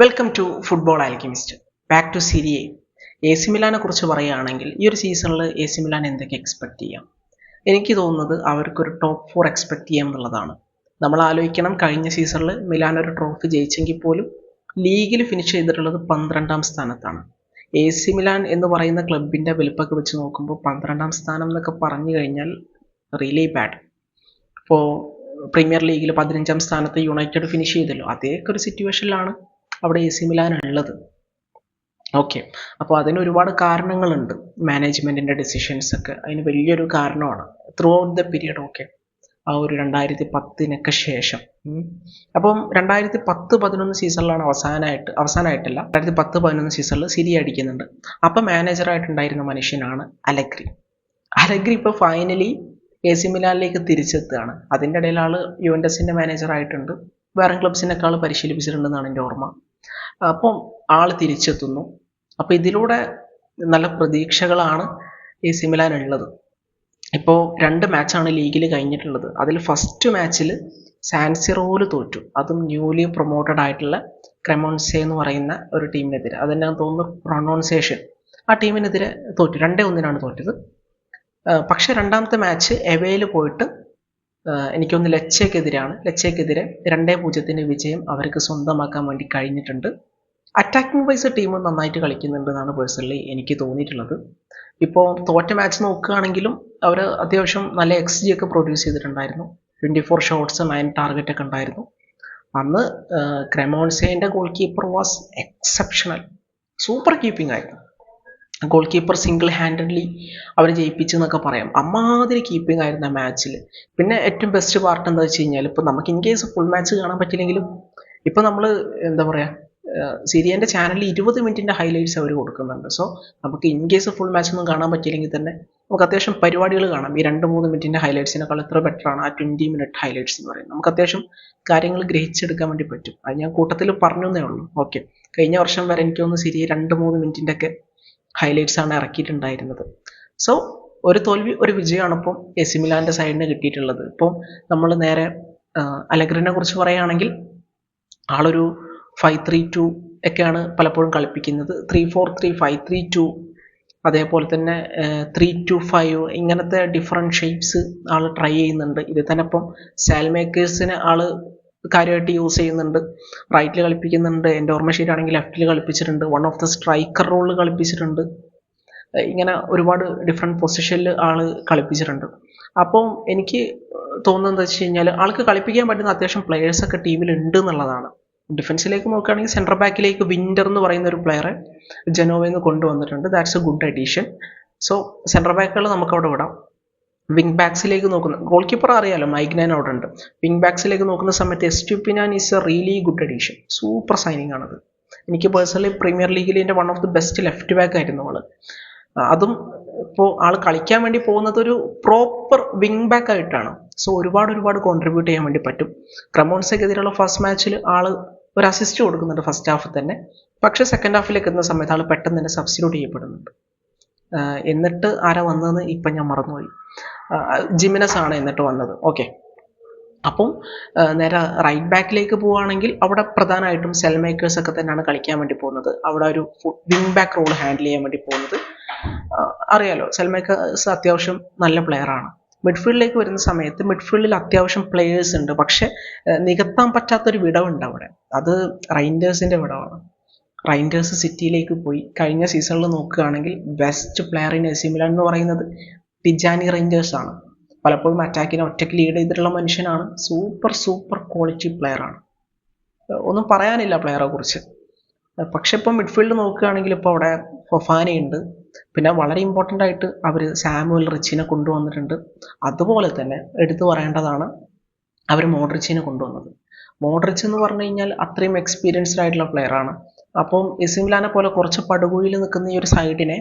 Welcome to football alchemist back to സിരിയെ A C മിലാനെ കുറിച്ച് പറയുകയാണെങ്കിൽ ഈ ഒരു സീസണിൽ എ സി മിലാൻ എന്തൊക്കെ എക്സ്പെക്ട് ചെയ്യാം? എനിക്ക് തോന്നുന്നത് അവർക്കൊരു ടോപ്പ് ഫോർ എക്സ്പെക്ട് ചെയ്യാം എന്നുള്ളതാണ്. നമ്മൾ ആലോചിക്കണം കഴിഞ്ഞ സീസണിൽ മിലാൻ ഒരു ട്രോഫി ജയിച്ചെങ്കിൽ പോലും ലീഗിൽ ഫിനിഷ് ചെയ്തിട്ടുള്ളത് പന്ത്രണ്ടാം സ്ഥാനത്താണ്. എ സി മിലാൻ എന്ന് പറയുന്ന ക്ലബിന്റെ വലുപ്പമൊക്കെ വെച്ച് നോക്കുമ്പോൾ പന്ത്രണ്ടാം സ്ഥാനം എന്നൊക്കെ പറഞ്ഞു കഴിഞ്ഞാൽ റിയലി ബാഡ് ഇപ്പോൾ പ്രീമിയർ ലീഗിൽ പതിനഞ്ചാം സ്ഥാനത്ത് യുണൈറ്റഡ് ഫിനിഷ് ചെയ്തല്ലോ. അതേക്കൊരു സിറ്റുവേഷനിലാണ് അവിടെ എ സി മിലാൻ ഉള്ളത്. ഓക്കെ അപ്പോൾ അതിന് ഒരുപാട് കാരണങ്ങളുണ്ട് മാനേജ്മെന്റിന്റെ ഡെസിഷൻസ് ഒക്കെ. അതിന് വലിയൊരു കാരണമാണ്. Throughout the period okay ആ ഒരു രണ്ടായിരത്തി പത്തിനൊക്കെ ശേഷം. അപ്പം രണ്ടായിരത്തി പത്ത് പതിനൊന്ന് സീസണിലാണ് അവസാനമായിട്ട് അവസാനമായിട്ടല്ല രണ്ടായിരത്തി പത്ത് പതിനൊന്ന് സീസണിൽ സിരി അടിക്കുന്നുണ്ട്. അപ്പം മാനേജറായിട്ടുണ്ടായിരുന്ന മനുഷ്യനാണ് അലഗ്രി. അലഗ്രി ഇപ്പോൾ ഫൈനലി എ സി മിലാനിലേക്ക് തിരിച്ചെത്തുകയാണ്. അതിന്റെ ഇടയിൽ ആൾ യുവൻഡസിന്റെ മാനേജറായിട്ടുണ്ട് വേറെ ക്ലബ്സിനേക്കാൾ പരിശീലിപ്പിച്ചിട്ടുണ്ടെന്നാണ് എന്റെ ഓർമ്മ. അപ്പം ആൾ തിരിച്ചെത്തുന്നു. അപ്പോൾ ഇതിലൂടെ നല്ല പ്രതീക്ഷകളാണ് ഈ സി മിലാൻ ഉള്ളത്. ഇപ്പോൾ രണ്ട് മാച്ചാണ് ലീഗിൽ കഴിഞ്ഞിട്ടുള്ളത്. അതിൽ ഫസ്റ്റ് മാച്ചിൽ സാൻസിറോയിൽ തോറ്റു. അതും ന്യൂലി പ്രൊമോട്ടഡ് ആയിട്ടുള്ള ക്രെമോൺസെ എന്ന് പറയുന്ന ഒരു ടീമിനെതിരെ. അതെന്നെ തോന്നുന്നു പ്രൊണൗൺസിയേഷൻ. ആ ടീമിനെതിരെ തോറ്റു. രണ്ടേ ഒന്നിനാണ് തോറ്റത്. പക്ഷേ രണ്ടാമത്തെ മാച്ച് എവയിൽ പോയിട്ട് എനിക്കൊന്ന് ലച്ചയ്ക്കെതിരാണ്. ലച്ചയ്ക്കെതിരെ രണ്ടേ പൂജ്യത്തിന്റെ വിജയം അവർക്ക് സ്വന്തമാക്കാൻ വേണ്ടി കഴിഞ്ഞിട്ടുണ്ട്. അറ്റാക്കിംഗ് വൈസ് ടീം നന്നായിട്ട് കളിക്കുന്നുണ്ട് എന്നാണ് പേഴ്സണലി എനിക്ക് തോന്നിയിട്ടുള്ളത്. ഇപ്പോൾ തോറ്റ മാച്ച് നോക്കുകയാണെങ്കിലും അവർ അത്യാവശ്യം നല്ല എക്സ് ജി ഒക്കെ പ്രൊഡ്യൂസ് ചെയ്തിട്ടുണ്ടായിരുന്നു. Twenty four shots nine target ഒക്കെ ഉണ്ടായിരുന്നു. അന്ന് ക്രെമോൺസേന്റെ goalkeeper was exceptional super keeping ആയിരുന്നു. ഗോൾ കീപ്പർ സിംഗിൾ ഹാൻഡഡ്ലി അവർ ജയിപ്പിച്ചു എന്നൊക്കെ പറയാം. അമ്മാതിരി കീപ്പിംഗ് ആയിരുന്നു ആ മാച്ചിൽ പിന്നെ ഏറ്റവും ബെസ്റ്റ് പാർട്ട് എന്താ വെച്ച് കഴിഞ്ഞാൽ ഇപ്പോൾ നമുക്ക് ഇൻ കേസ് ഫുൾ മാച്ച് കാണാൻ പറ്റില്ലെങ്കിലും ഇപ്പോൾ നമ്മൾ എന്താ പറയുക സിരിയന്റെ ചാനലിൽ ഇരുപത് മിനിറ്റിന്റെ ഹൈലൈറ്റ്സ് അവർ കൊടുക്കുന്നുണ്ട്. സോ നമുക്ക് ഇൻ കേസ് ഫുൾ മാച്ച് ഒന്നും കാണാൻ പറ്റിയില്ലെങ്കിൽ തന്നെ നമുക്ക് അത്യാവശ്യം പരിപാടികൾ കാണാം. ഈ രണ്ട് മൂന്ന് മിനിറ്റിന്റെ ഹൈലൈറ്റ്സിനേക്കാൾ എത്ര ബെറ്റർ ആണ് ആ ട്വന്റി മിനിറ്റ് ഹൈലൈറ്റ്സ് എന്ന് പറയുന്നത്. നമുക്ക് അത്യാവശ്യം കാര്യങ്ങൾ ഗ്രഹിച്ചെടുക്കാൻ വേണ്ടി പറ്റും. അത് ഞാൻ കൂട്ടത്തിൽ പറഞ്ഞു ഉള്ളൂ. ഓക്കെ കഴിഞ്ഞ വർഷം വരെ എനിക്ക് തോന്നുന്നു സിരിയ രണ്ട് മൂന്ന് മിനിറ്റിന്റെ ഒക്കെ ഹൈലൈറ്റ്സ് ആണ് ഇറക്കിയിട്ടുണ്ടായിരുന്നത്. സോ ഒരു തോൽവി ഒരു വിജയമാണ് ഇപ്പം എ സി മിലാന്റെ സൈഡിന് കിട്ടിയിട്ടുള്ളത്. ഇപ്പം നമ്മൾ നേരെ അലഗ്രിനെ കുറിച്ച് പറയുകയാണെങ്കിൽ ആളൊരു ഫൈവ് ത്രീ ടു ഒക്കെയാണ് പലപ്പോഴും കളിപ്പിക്കുന്നത്. Three four three five three two അതേപോലെ തന്നെ ത്രീ ടു ഫൈവ് ഇങ്ങനത്തെ ഡിഫറെന്റ് ഷേപ്സ് ആൾ ട്രൈ ചെയ്യുന്നുണ്ട്. ഇത് തന്നെ ഇപ്പം സാൽമേക്കേഴ്സിന് ആൾ കാര്യമായിട്ട് യൂസ് ചെയ്യുന്നുണ്ട്. റൈറ്റിൽ കളിപ്പിക്കുന്നുണ്ട്. എന്റെ ഓർമ്മ ശരിയാണെങ്കിൽ ലെഫ്റ്റിൽ കളിപ്പിച്ചിട്ടുണ്ട്. വൺ ഓഫ് ദ സ്ട്രൈക്കർ റോളിൽ കളിപ്പിച്ചിട്ടുണ്ട്. ഇങ്ങനെ ഒരുപാട് ഡിഫറെന്റ് പൊസിഷനിൽ ആൾ കളിപ്പിച്ചിട്ടുണ്ട്. അപ്പോൾ എനിക്ക് തോന്നുന്നത് എന്താ വെച്ച് കഴിഞ്ഞാൽ ആൾക്ക് കളിപ്പിക്കാൻ പറ്റുന്ന അത്യാവശ്യം പ്ലെയേഴ്സൊക്കെ ഉണ്ട് എന്നുള്ളതാണ്. ഡിഫൻസിലേക്ക് നോക്കുകയാണെങ്കിൽ സെൻട്രൽ ബാക്കിലേക്ക് വിന്റർ എന്ന് പറയുന്ന ഒരു പ്ലെയറെ ജനോവയിൽ നിന്ന് കൊണ്ടുവന്നിട്ടുണ്ട്. That's a good addition so central ബാക്കുകൾ നമുക്ക് അവിടെ വിടാം. വിങ് ബാക്സിലേക്ക് നോക്കുന്ന ഗോൾ കീപ്പർ അറിയാലോ? മൈഗ്നാൻ അവിടെ ഉണ്ട്. വിങ് ബാക്സിലേക്ക് നോക്കുന്ന സമയത്ത് Estupinan is a really good addition super signing ആണത്. എനിക്ക് പേഴ്സണലി പ്രീമിയർ ലീഗിൽ എന്റെ one of the best left back ആയിരുന്നു ആൾ അതും ഇപ്പോൾ ആൾ കളിക്കാൻ വേണ്ടി പോകുന്നത് ഒരു പ്രോപ്പർ വിങ് ബാക്ക് ആയിട്ടാണ്. സോ ഒരുപാട് ഒരുപാട് കോൺട്രിബ്യൂട്ട് ചെയ്യാൻ വേണ്ടി പറ്റും. ക്രമോൺസക്കെതിരെയുള്ള ഫസ്റ്റ് മാച്ചിൽ ആൾ ഒരു അസിസ്റ്റ് കൊടുക്കുന്നുണ്ട് ഫസ്റ്റ് ഹാഫിൽ തന്നെ. പക്ഷേ സെക്കൻഡ് ഹാഫിലേക്ക് എത്തുന്ന സമയത്ത് ആൾ പെട്ടെന്ന് തന്നെ സബ്സ്റ്റിറ്റ്യൂട്ട് ചെയ്യപ്പെടുന്നുണ്ട്. എന്നിട്ട് ആരാ വന്നതെന്ന് ഇപ്പം ഞാൻ മറന്നുപോയി. ജിമിനസ് ആണ് എന്നിട്ട് വന്നത്. ഓക്കെ അപ്പം നേരെ റൈറ്റ് ബാക്കിലേക്ക് പോവുകയാണെങ്കിൽ അവിടെ പ്രധാനമായിട്ടും സെൽ മേക്കേഴ്സ് ഒക്കെ തന്നെയാണ് കളിക്കാൻ വേണ്ടി പോകുന്നത്. അവിടെ ഒരു വിങ് ബാക്ക് റോൾ ഹാൻഡിൽ ചെയ്യാൻ വേണ്ടി പോകുന്നത്. അറിയാലോ സെൽ മേക്കേഴ്സ് അത്യാവശ്യം നല്ല പ്ലെയർ ആണ്. മിഡ്ഫീൽഡിലേക്ക് വരുന്ന സമയത്ത് മിഡ്ഫീൽഡിൽ അത്യാവശ്യം പ്ലേയേഴ്സ് ഉണ്ട്. പക്ഷെ നികത്താൻ പറ്റാത്തൊരു വിടവുണ്ട് അവിടെ. അത് റൈൻഡേഴ്സിന്റെ വിടവാണ്. റൈൻഡേഴ്സ് സിറ്റിയിലേക്ക് പോയി കഴിഞ്ഞ സീസണിൽ നോക്കുകയാണെങ്കിൽ ബെസ്റ്റ് പ്ലെയർ ഇൻ എസിമില എന്ന് പറയുന്നത് ടിജാനി റേഞ്ചേഴ്സ് ആണ്. പലപ്പോഴും അറ്റാക്കിനെ ഒറ്റയ്ക്ക് ലീഡ് ചെയ്തിട്ടുള്ള മനുഷ്യനാണ്. സൂപ്പർ സൂപ്പർ ക്വാളിറ്റി പ്ലെയർ ആണ്. ഒന്നും പറയാനില്ല പ്ലെയറെ കുറിച്ച്. പക്ഷെ ഇപ്പം മിഡ്ഫീൽഡ് നോക്കുകയാണെങ്കിൽ ഇപ്പോൾ അവിടെ ഫൊഫാനയുണ്ട് പിന്നെ വളരെ ഇമ്പോർട്ടന്റ് ആയിട്ട് അവർ സാമുവൽ റിച്ചിനെ കൊണ്ടുവന്നിട്ടുണ്ട്. അതുപോലെ തന്നെ എടുത്തു പറയേണ്ടതാണ് അവർ മോഡ്രിച്ചിനെ കൊണ്ടുവന്നത്. മോഡ്രിച്ച് എന്ന് പറഞ്ഞു കഴിഞ്ഞാൽ അത്രയും എക്സ്പീരിയൻസ്ഡ് ആയിട്ടുള്ള പ്ലെയർ ആണ്. അപ്പം എസിമിലാനെ പോലെ കുറച്ച് പടുകുഴിയിൽ നിൽക്കുന്ന ഈ ഒരു സൈഡിനെ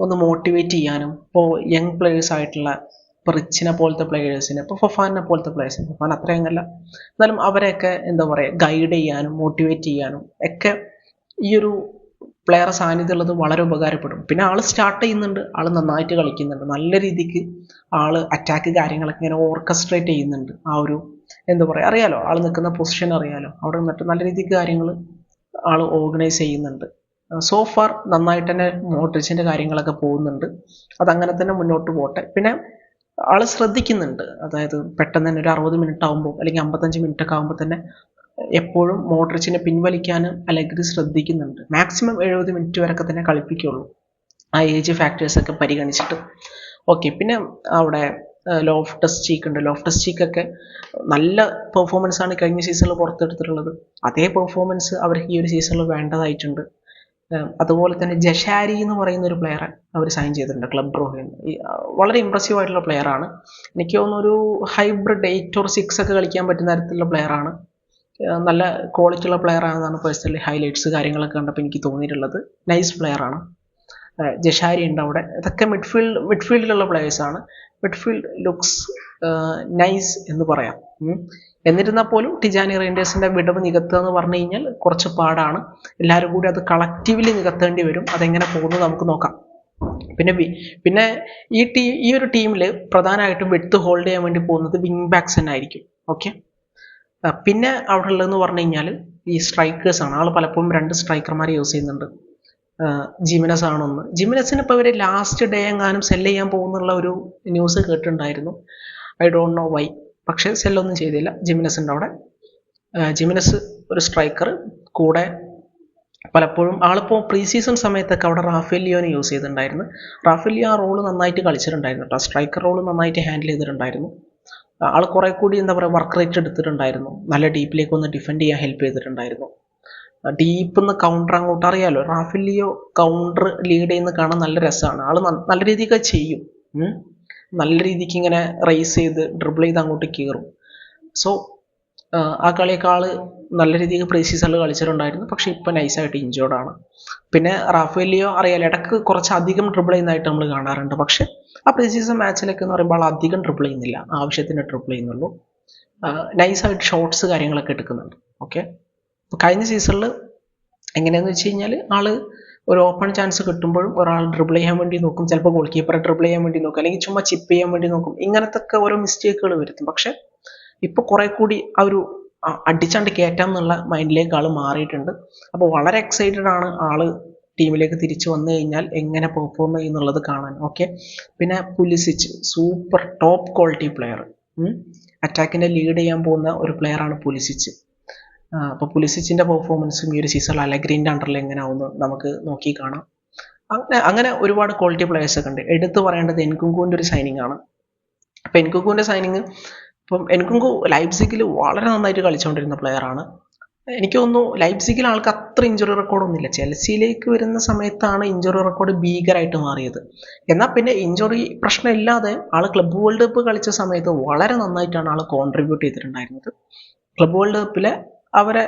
ഒന്ന് മോട്ടിവേറ്റ് ചെയ്യാനും ഇപ്പോൾ യങ് പ്ലെയേഴ്സ് ആയിട്ടുള്ള ഇപ്പോൾ റിച്ചിനെ പോലത്തെ പ്ലേയേഴ്സിനെ ഇപ്പോൾ ഫഫാനെ പോലത്തെ പ്ലേയേഴ്സിനെ ഫൊഫാൻ അത്രയങ്ങല്ല എന്നാലും അവരെയൊക്കെ എന്താ പറയുക ഗൈഡ് ചെയ്യാനും മോട്ടിവേറ്റ് ചെയ്യാനും ഒക്കെ ഈ ഒരു പ്ലെയർ സാന്നിധ്യം ഉള്ളത് വളരെ ഉപകാരപ്പെടും. പിന്നെ ആൾ സ്റ്റാർട്ട് ചെയ്യുന്നുണ്ട് ആൾ നന്നായിട്ട് കളിക്കുന്നുണ്ട്. നല്ല രീതിക്ക് ആൾ അറ്റാക്ക് കാര്യങ്ങളൊക്കെ ഇങ്ങനെ ഓർക്കസ്ട്രേറ്റ് ചെയ്യുന്നുണ്ട്. ആ ഒരു എന്താ പറയുക അറിയാലോ ആൾ നിൽക്കുന്ന പൊസിഷൻ അറിയാലോ. അവിടെ നിന്നിട്ട് നല്ല രീതിക്ക് കാര്യങ്ങൾ ആൾ ഓർഗനൈസ് ചെയ്യുന്നുണ്ട്. സോ ഫാർ നന്നായിട്ട് തന്നെ മോട്രിച്ചിന്റെ കാര്യങ്ങളൊക്കെ പോകുന്നുണ്ട്. അതങ്ങനെ തന്നെ മുന്നോട്ട് പോട്ടെ. പിന്നെ ആൾ ശ്രദ്ധിക്കുന്നുണ്ട്. അതായത് പെട്ടെന്ന് തന്നെ ഒരു അറുപത് മിനിറ്റ് ആകുമ്പോൾ അല്ലെങ്കിൽ അമ്പത്തഞ്ച് മിനിറ്റ് ഒക്കെ ആകുമ്പോൾ തന്നെ എപ്പോഴും മോഡ്രിച്ചിനെ പിൻവലിക്കാനും അലഗ്രി ശ്രദ്ധിക്കുന്നുണ്ട്. മാക്സിമം എഴുപത് മിനിറ്റ് വരെയൊക്കെ തന്നെ കളിപ്പിക്കുള്ളൂ. ആ ഏജ് ഫാക്ടേഴ്സൊക്കെ പരിഗണിച്ചിട്ട്. ഓക്കെ പിന്നെ അവിടെ ടെസ്റ്റ് ചീക്ക് ഉണ്ട്. ലോഫ്റ്റസ് ചീക്ക് ഒക്കെ നല്ല പെർഫോമൻസ് ആണ് കഴിഞ്ഞ സീസണിൽ പുറത്തെടുത്തിട്ടുള്ളത്. അതേ പെർഫോമൻസ് അവർക്ക് ഈ ഒരു സീസണിൽ വേണ്ടതായിട്ടുണ്ട്. അതുപോലെ തന്നെ ജഷാരി എന്ന് പറയുന്ന ഒരു പ്ലെയറെ അവർ സൈൻ ചെയ്തിട്ടുണ്ട്. ക്ലബ് ബ്രോഹിൽ വളരെ ഇമ്പ്രസീവ് ആയിട്ടുള്ള പ്ലെയറാണ് എനിക്ക് തോന്നുന്നു ഒരു ഹൈബ്രിഡ് എയ്റ്റ് ഓർ സിക്സ് ഒക്കെ കളിക്കാൻ പറ്റുന്ന തരത്തിലുള്ള പ്ലെയറാണ് നല്ല ക്വാളിറ്റി ഉള്ള പ്ലെയർ ആണെന്നാണ് പേഴ്സണലി ഹൈലൈറ്റ്സ് കാര്യങ്ങളൊക്കെ കണ്ടപ്പോൾ എനിക്ക് തോന്നിയിട്ടുള്ളത്. നൈസ് പ്ലെയർ ആണ്. ജഷാരി ഉണ്ട് അവിടെ. ഇതൊക്കെ മിഡ്ഫീൽഡ് മിഡ്ഫീൽഡിലുള്ള പ്ലെയേഴ്സാണ് മിഡ്ഫീൽഡ് ലുക്സ് നൈസ് എന്ന് പറയാം. എന്നിരുന്നാൽ പോലും ടിജാനി റൈൻഡേഴ്സിന്റെ വിടവ് നികത്തുക എന്ന് പറഞ്ഞു കഴിഞ്ഞാൽ കുറച്ച് പാടാണ്. എല്ലാവരും കൂടി അത് കളക്റ്റീവ്ലി നികത്തേണ്ടി വരും. അതെങ്ങനെ പോകുന്നു നമുക്ക് നോക്കാം. പിന്നെ പിന്നെ ഈ ടീ ഈ ഒരു ടീമിൽ പ്രധാനമായിട്ടും വെടുത്ത് ഹോൾഡ് ചെയ്യാൻ വേണ്ടി പോകുന്നത് വിങ് ബാക്സ് തന്നെ ആയിരിക്കും. ഓക്കെ പിന്നെ അവിടെ ഉള്ളതെന്ന് പറഞ്ഞു കഴിഞ്ഞാൽ ഈ സ്ട്രൈക്കേഴ്സ് ആണ്. ആൾ പലപ്പോഴും രണ്ട് സ്ട്രൈക്കർമാരെ യൂസ് ചെയ്യുന്നുണ്ട്. ജിമിനസ് ആണൊന്ന്. ജിമിനസിന് ഇപ്പോൾ ഇവർ ലാസ്റ്റ് ഡേ എങ്ങാനും സെല്ല് ചെയ്യാൻ പോകുന്നുള്ള ഒരു ന്യൂസ് കേട്ടിട്ടുണ്ടായിരുന്നു. ഐ ഡോണ്ട് നോ വൈ പക്ഷേ സെല്ലൊന്നും ചെയ്തില്ല. ജിമിനസിന്റെ അവിടെ. ജിമിനസ് ഒരു സ്ട്രൈക്കർ കൂടെ പലപ്പോഴും ആളിപ്പോൾ പ്രീ സീസൺ സമയത്തൊക്കെ അവിടെ റാഫേൽ റാഫേലിയോനെ യൂസ് ചെയ്തിട്ടുണ്ടായിരുന്നു. റാഫേലിയോ ആ റോൾ നന്നായിട്ട് കളിച്ചിട്ടുണ്ടായിരുന്നു കേട്ടോ. സ്ട്രൈക്കർ റോൾ നന്നായിട്ട് ഹാൻഡിൽ ചെയ്തിട്ടുണ്ടായിരുന്നു. ആൾ കുറെ കൂടി എന്താ പറയുക വർക്ക് റേറ്റ് എടുത്തിട്ടുണ്ടായിരുന്നു. നല്ല ഡീപ്പിലേക്ക് ഒന്ന് ഡിഫെൻഡ് ചെയ്യാൻ ഹെൽപ്പ് ചെയ്തിട്ടുണ്ടായിരുന്നു. ഡീപ്പ് നിന്ന് കൗണ്ടർ അങ്ങോട്ട് അറിയാലോ? റാഫിലിയോ കൗണ്ടർ ലീഡ് ചെയ്യുന്ന കാണാൻ നല്ല രസമാണ്. ആൾ നല്ല രീതിക്ക് ചെയ്യും. നല്ല രീതിക്ക് ഇങ്ങനെ റേസ് ചെയ്ത് ഡ്രിബിൾ ചെയ്ത് അങ്ങോട്ട് കയറും സോ ആ കളിയൊക്കെ ആൾ നല്ല രീതിയിൽ പ്രീ കളിച്ചിട്ടുണ്ടായിരുന്നു പക്ഷേ ഇപ്പോൾ നൈസായിട്ട് ഇഞ്ചോർഡാണ് പിന്നെ റാഫേലിയോ അറിയാലോ ഇടയ്ക്ക് കുറച്ചധികം ട്രിപ്പിൾ ചെയ്യുന്നതായിട്ട് നമ്മൾ കാണാറുണ്ട്. പക്ഷേ ആ പ്രീ സീസൺ മാച്ചിലൊക്കെ എന്ന് പറയുമ്പോൾ അധികം ട്രിപ്പിൾ ചെയ്യുന്നില്ല. ആവശ്യത്തിന് ട്രിപ്പിൾ ചെയ്യുന്നുള്ളൂ. നൈസായിട്ട് ഷോർട്സ് കാര്യങ്ങളൊക്കെ എടുക്കുന്നുണ്ട്. ഓക്കെ കഴിഞ്ഞ സീസണിൽ എങ്ങനെയാണെന്ന് വെച്ച് കഴിഞ്ഞാൽ ആൾ ഒരു ഓപ്പൺ ചാൻസ് കിട്ടുമ്പോഴും ഒരാൾ ഡ്രിബിൾ ചെയ്യാൻ വേണ്ടി നോക്കും. ചിലപ്പോൾ ഗോൾ കീപ്പറെ ഡ്രിബിൾ ചെയ്യാൻ വേണ്ടി നോക്കും. അല്ലെങ്കിൽ ചുമ്മാ ചിപ്പ് ചെയ്യാൻ വേണ്ടി നോക്കും. ഇങ്ങനത്തെ ഒക്കെ ഓരോ മിസ്റ്റേക്കുകൾ വരുത്തും. പക്ഷെ ഇപ്പോൾ കുറെ കൂടി ആ ഒരു അടിച്ചാണ്ട് കയറ്റാം എന്നുള്ള മൈൻഡിലേക്ക് ആൾ മാറിയിട്ടുണ്ട്. അപ്പോൾ വളരെ എക്സൈറ്റഡ് ആണ് ആൾ ടീമിലേക്ക് തിരിച്ചു വന്നു കഴിഞ്ഞാൽ എങ്ങനെ പെർഫോം ചെയ്യുന്നുള്ളത് കാണാൻ. ഓക്കെ പിന്നെ Pulisic super top quality player അറ്റാക്കിനെ lead ചെയ്യാൻ പോകുന്ന ഒരു പ്ലെയറാണ് പുലിസിച്ച്. അപ്പോൾ പുലിസിച്ചിന്റെ പെർഫോമൻസും ഈ ഒരു സീസണിൽ അലഗ്രീന്റെ അണ്ടറിൽ എങ്ങനെ ആവുന്നു നമുക്ക് നോക്കി കാണാം. അങ്ങനെ അങ്ങനെ ഒരുപാട് ക്വാളിറ്റി പ്ലെയേഴ്സ് ഒക്കെ ഉണ്ട്. എടുത്തു പറയേണ്ടത് എൻകുങ്കുവിന്റെ ഒരു സൈനിങ് ആണ്. അപ്പോൾ എൻകുങ്കുവിന്റെ സൈനിങ് ഇപ്പം എൻകുങ്കു ലൈപ്സിക്കിൽ വളരെ നന്നായിട്ട് കളിച്ചുകൊണ്ടിരുന്ന പ്ലെയറാണ് എനിക്ക് തോന്നുന്നു ലൈപ്സിക്കിൽ ആൾക്ക് അത്ര ഇഞ്ചുറി റെക്കോർഡൊന്നുമില്ല ചെൽസിയിലേക്ക് വരുന്ന സമയത്താണ് ഇഞ്ചുറി റെക്കോർഡ് ഭീകരമായിട്ട് മാറിയത്. എന്നാൽ പിന്നെ ഇഞ്ചുറി പ്രശ്നമില്ലാതെ ആൾ ക്ലബ് വേൾഡ് കപ്പ് കളിച്ച സമയത്ത് വളരെ നന്നായിട്ടാണ് ആൾ കോൺട്രിബ്യൂട്ട് ചെയ്തിട്ടുണ്ടായിരുന്നത്. ക്ലബ് വേൾഡ് കപ്പിലെ അവരെ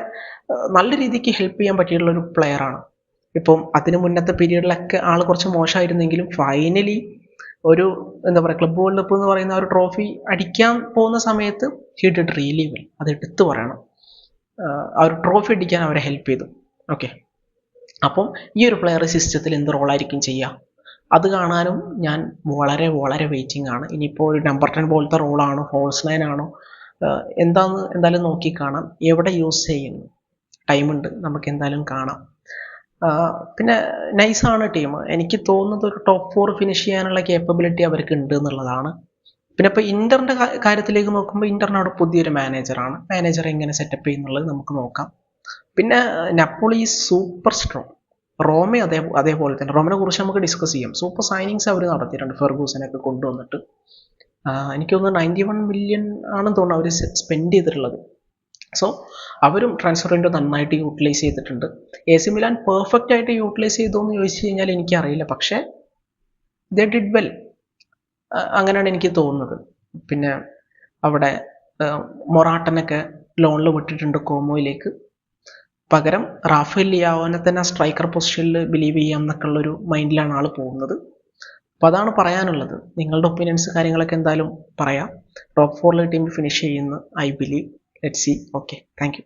നല്ല രീതിക്ക് ഹെൽപ്പ് ചെയ്യാൻ പറ്റിയിട്ടുള്ള ഒരു പ്ലെയറാണ് ഇപ്പം അതിന് മുന്നത്തെ പീരീഡിലൊക്കെ ആൾ കുറച്ച് മോശമായിരുന്നെങ്കിലും ഫൈനലി ഒരു എന്താ പറയുക ക്ലബ് വേൾഡ് കപ്പ് എന്ന് പറയുന്ന ഒരു ട്രോഫി അടിക്കാൻ പോകുന്ന സമയത്ത് ഹി ഡിഡ് റിയലി വെൽ അത് എടുത്തു പറയണം. ആ ഒരു ട്രോഫി അടിക്കാൻ അവരെ ഹെൽപ്പ് ചെയ്തു. ഓക്കെ അപ്പം ഈ ഒരു പ്ലെയർ സിസ്റ്റത്തിൽ എന്ത് റോളായിരിക്കും ചെയ്യുക? അത് കാണാനും ഞാൻ വളരെ വളരെ വെയിറ്റിംഗ് ആണ്. ഇനിയിപ്പോൾ ഒരു നമ്പർ ടെൻ പോലത്തെ റോളാണോ ഹോൾസ് ലൈൻ ആണോ എന്താന്ന് എന്തായാലും നോക്കി കാണാം. എവിടെ യൂസ് ചെയ്യുന്നു? ടൈമുണ്ട് നമുക്ക് എന്തായാലും കാണാം. പിന്നെ നൈസാണ് ടീം. എനിക്ക് തോന്നുന്നത് ഒരു ടോപ്പ് ഫോർ ഫിനിഷ് ചെയ്യാനുള്ള കേപ്പബിലിറ്റി അവർക്ക് ഉണ്ട് എന്നുള്ളതാണ്. പിന്നെ ഇപ്പോൾ ഇന്ററിന്റെ കാര്യത്തിലേക്ക് നോക്കുമ്പോൾ ഇന്ററിന് അവിടെ പുതിയൊരു മാനേജറാണ് മാനേജർ എങ്ങനെ സെറ്റപ്പ് ചെയ്യുന്നുള്ളത് നമുക്ക് നോക്കാം. പിന്നെ നപ്പോളി സൂപ്പർ സ്ട്രോങ് റോമെ അതേ അതേപോലെ തന്നെ. റോമിനെ കുറിച്ച് നമുക്ക് ഡിസ്കസ് ചെയ്യാം. സൂപ്പർ സൈനിങ്സ് അവർ നടത്തിയിട്ടുണ്ട് ഫെർഗൂസനൊക്കെ കൊണ്ടുവന്നിട്ട്. എനിക്ക് തോന്നുന്നു നയന്റി വൺ മില്യൺ ആണെന്ന് തോന്നുന്നു അവർ സ്പെൻഡ് ചെയ്തിട്ടുള്ളത്. സോ അവരും ട്രാൻസ്ഫർ വിൻഡോ നന്നായിട്ട് യൂട്ടിലൈസ് ചെയ്തിട്ടുണ്ട്. എ സി മിലാൻ പെർഫെക്റ്റ് ആയിട്ട് യൂട്ടിലൈസ് ചെയ്തു എന്ന് ചോദിച്ചു കഴിഞ്ഞാൽ എനിക്കറിയില്ല. പക്ഷേ ദ ഡിഡ് വെൽ അങ്ങനെയാണ് എനിക്ക് തോന്നുന്നത്. പിന്നെ അവിടെ മൊറാട്ടനൊക്കെ ലോണിൽ വിട്ടിട്ടുണ്ട് കോമോയിലേക്ക്. പകരം റാഫേൽ ലിയാവോനെ തന്നെ സ്ട്രൈക്കർ പൊസിഷനിൽ ബിലീവ് ചെയ്യാം എന്നൊക്കെ ഉള്ളൊരു മൈൻഡിലാണ് ആൾ പോകുന്നത്. അപ്പോൾ അതാണ് പറയാനുള്ളത്. നിങ്ങളുടെ ഒപ്പീനിയൻസ് കാര്യങ്ങളൊക്കെ എന്തായാലും പറയാം. ടോപ്പ് ഫോറിലെ ടീം ഫിനിഷ് ചെയ്യുന്ന I believe let see okay thank you